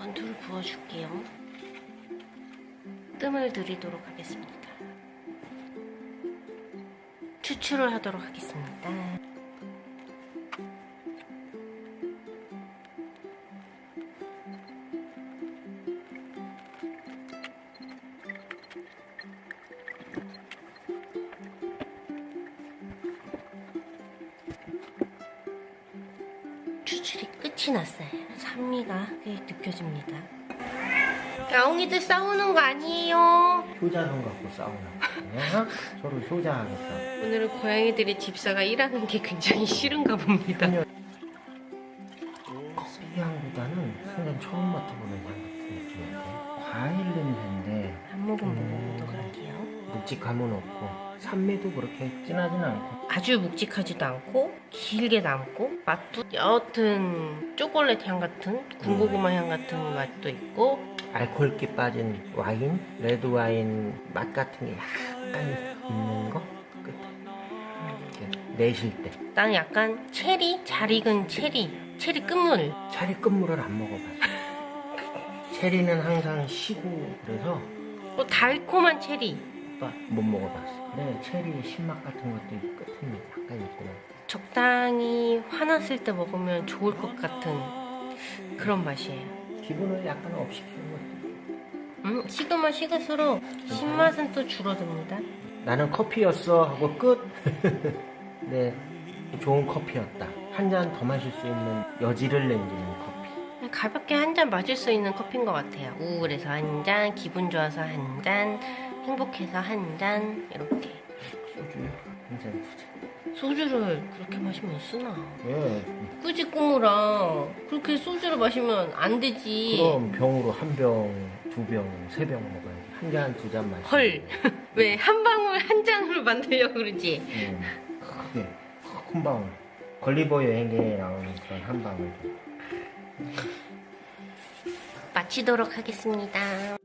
원두를 부어줄게요. 뜸을 들이도록 하겠습니다. 추출을 하도록 하겠습니다. 추출이 끝이 났어요. 산미가 꽤 느껴집니다. 야옹이들 싸우는 거 아니에요. 효자손 갖고 싸우나 서로 효자하겠다 오늘은 고양이들의 집사가 일하는 게 굉장히 싫은가 봅니다. 커피 향보다는 생전 처음 맡아보는 향 같은 느낌인데 과일 냄새인데 한 모금 먹어보도록 할게요. 묵직함은 없고 산미도 그렇게 진하진 않고. 아주 묵직하지도 않고 길게 남고 맛도 여튼 초콜릿 향 같은 군고구마 향 같은 맛도 있고 알코올기 빠진 와인, 레드 와인 맛 같은 게 약간 있는 거? 끝에. 이렇게 내쉴 때. 나는 약간 체리? 잘 익은 체리. 체리 끝물. 체리 끝물을 안 먹어봤어. 체리는 항상 시고 그래서 또 달콤한 체리 오빠 못 먹어봤어. 근데 체리 신맛 같은 것도 이 끝에 약간 있구나. 적당히 화났을 때 먹으면 좋을 것 같은 그런 맛이에요. 기분을 약간 업시키는 것도. 음, 식으면 식을수록 신맛은 또 줄어듭니다. 나는 커피였어 하고 끝. 네, 좋은 커피였다. 한 잔 더 마실 수 있는 여지를 남기는 커피. 가볍게 한 잔 마실 수 있는 커피인 것 같아요. 우울해서 한 잔, 기분 좋아서 한 잔, 행복해서 한 잔, 이렇게. 소주 한잔 두 잔. 소주를 그렇게 마시면 쓰나? 왜? 꾸지 꾸무랑 그렇게 소주를 마시면 안 되지. 그럼 병으로 한 병, 두 병, 세 병 먹어야지. 한 잔, 두 잔 마시고. 헐. 왜 한 방울 한 잔으로 만들려고 그러지? 음, 크게, 큰 방울. 걸리버 여행기에 나오는 그런 한 방울. 마치도록 하겠습니다.